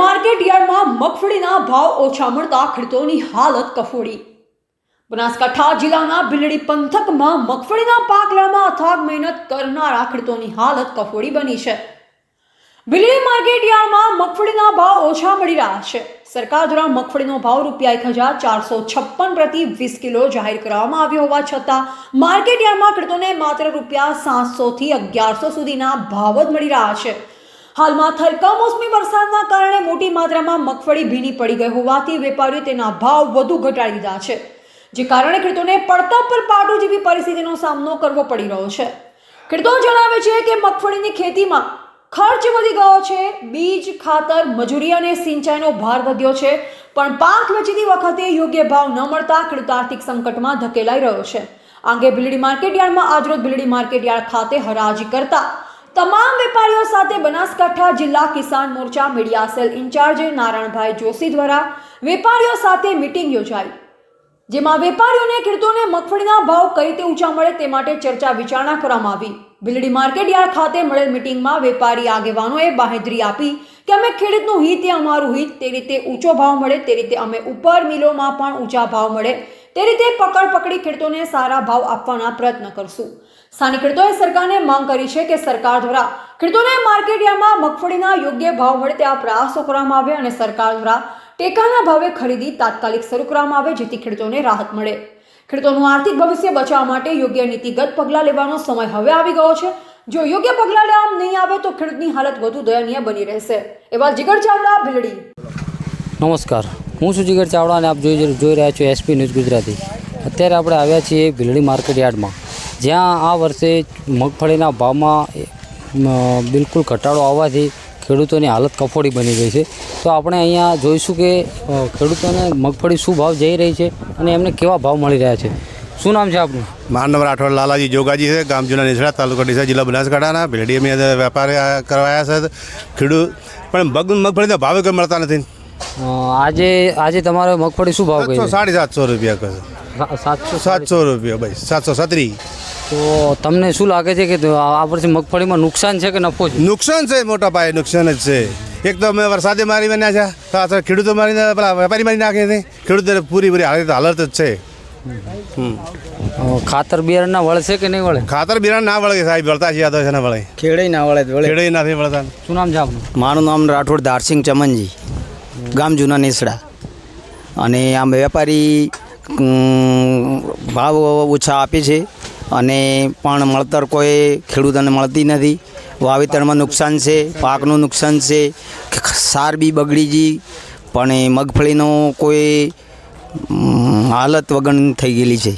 Market યાર્ડમાં મગફળીના ભાવ ઓછા મળતા ખેડૂતોની હાલત કફોડી. બનાસકાંઠા જિલ્લાના ભીલડી પંથકમાં મગફળીના પાક લેવામાં અથાગ મહેનત કરનારા ખેડૂતોની હાલત કફોડી બની છે. ભીલડી માર્કેટ યાર્ડમાં મગફળીના ભાવ ઓછા મળી રહ્યા છે. સરકાર દ્વારા મગફળીનો ભાવ રૂપિયા એક હજાર ચારસો છપ્પન પ્રતિ વીસ કિલો જાહેર કરવામાં આવ્યો હોવા છતાં માર્કેટ યાર્ડમાં ખેડૂતોને માત્ર રૂપિયા સાતસોથી અગિયારસો સુધીના ભાવ જ મળી રહ્યા છે. હાલમાં થરકા મોસમી વરસાદના મોટી માત્રામાં મગફળી ભીની પડી ગઈ હોવાથી વેપારીઓ તેના ભાવ વધુ ઘટાડી દીધા છે, જે કારણે ખેડૂતોને પડતા પર પાટું જેવી પરિસ્થિતિનો સામનો કરવો પડી રહ્યો છે. ખેડૂતો જણાવે છે કે મગફળીની ખેતીમાં ખર્ચ વધી ગયો છે, બીજ, ખાતર, મજૂરી અને સિંચાઈનો ભાર વધ્યો છે, પણ પાક વેચતી વખતે યોગ્ય ભાવ ન મળતા ખેડૂત આર્થિક સંકટમાં ધકેલાઈ રહ્યો છે. આંગે ભીલડી માર્કેટ યાર્ડમાં આજરોજ ભીલડી માર્કેટ યાર્ડ ખાતે હરાજી કરતા તમામ વેપારીઓ સાથે બનાસકાંઠા જિલ્લા કિસાન મોરચા media cell incharge Narayanbhai Joshi દ્વારા વેપારીઓ સાથે મીટિંગ યોજાઈ, જેમાં વેપારીઓને ખેડૂતોને મગફળીના ભાવ કઈ રીતે ઊંચા મળે તે માટે ચર્ચા વિચારણા કરવામાં આવી. ભીલડી માર્કેટ યાર્ડ ખાતે મળેલ મિટિંગમાં વેપારી આગેવાનોએ બાહેધરી આપી કે અમે ખેડૂતનું હિત એ અમારું હિત તે રીતે ઊંચો ભાવ મળે, તે રીતે અમે ઉપર મિલોમાં પણ ઊંચા ભાવ મળે, તે રીતે પકડ પકડી ખેડૂતોને સારા ભાવ આપવાના પ્રયત્ન કરશું. સ્થાનિક ખેડૂતોએ સરકારને માંગ કરી છે કે સરકાર દ્વારા ખેડૂતોને માર્કેટ યાર્ડમાં મગફળીના યોગ્ય ભાવ મળે તેવા પ્રયાસો કરવામાં આવે અને સરકાર દ્વારા ટેકાના ભાવે ખરીદી તાત્કાલિક શરૂ કરવામાં આવે જેથી ખેડૂતોને રાહત મળે. ખેડૂતોનું આર્થિક ભવિષ્ય બચાવવા માટે યોગ્ય નીતિગત પગલાં લેવાનો સમય હવે આવી ગયો છે. જો યોગ્ય પગલાં લેવામાં નહીં આવે તો ખેડૂતની હાલત વધુ દયનીય બની રહેશે. એવા જીગર ચાવડા, ભીલડી. નમસ્કાર. હું છું જીગર ચાવડા અને આપ જોઈ જોઈ રહ્યા છો એસપી ન્યૂઝ ગુજરાતી. અત્યારે આપણે આવ્યા છીએ ભીલડી માર્કેટ યાર્ડમાં. જ્યાં આ વર્ષે મગફળીના ભાવમાં બિલકુલ ઘટાડો આવવાથી ખેડૂતોની હાલત કફોડી બની ગઈ છે. તો આપણે અહીંયા જોઈશું કે ખેડૂતોને મગફળી શું ભાવ જઈ રહી છે અને એમને કેવા ભાવ મળી રહ્યા છે. શું નામ છે આપનું? માનવ નંબર આઠવડ લાલાજી જોગાજી છે ગામ જૂના નિસડા તાલુકા ડીસા જિલ્લા બનાસકાંઠાના. ભેડી અમે વેપાર કરવાયા છે. ખેડૂત પણ મગ મગફળીના ભાવે કંઈ મળતા નથી. આજે આજે તમારે મગફળી શું ભાવ સાતસો સાડી સાતસો રૂપિયા કહે સાતસો સાતસો રૂપિયા ભાઈ સાતસો સત્રી. તો તમને શું લાગે છે કે આ વર્ષે મગફળીમાં નુકસાન છે કે નફો છે? નુકસાન છે મોટા પાયે નુકસાન જ છે. એક તો અમે વરસાદે મારી બન્યા છે. તો ખેડૂતો મારીને પેલા વેપારી મારી નાખે છે. ખેડૂતોને પૂરી પૂરી હાલત હાલત જ છે. ખાતર બિયારણ ના વળશે કે નહીં વળે? ખાતર બિયારણ ના વળે સાહેબ વળતા છે આ તો છે ને વળે. ખેડે ના વળે વળે. ખેડે નથી વળતા. શું નામ છે આપનું? મારું નામ રાઠોડ ધારસિંહ ચમનજી. ગામ જૂના નેસડા. અને આમ વેપારી ભાવ ઓછા આપે છે. અને પણ મળતર કોઈ ખેડૂતોને મળતી નથી. વાવેતરમાં નુકસાન છે પાકનું નુકસાન છે સાર બી બગડી ગઈ પણ એ મગફળીનો કોઈ હાલત વગણ થઈ ગયેલી છે.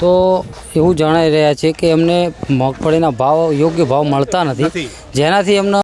તો એવું જણાઈ રહ્યા છે કે એમને મગફળીના ભાવ યોગ્ય ભાવ મળતા નથી. નથી. જેનાથી એમને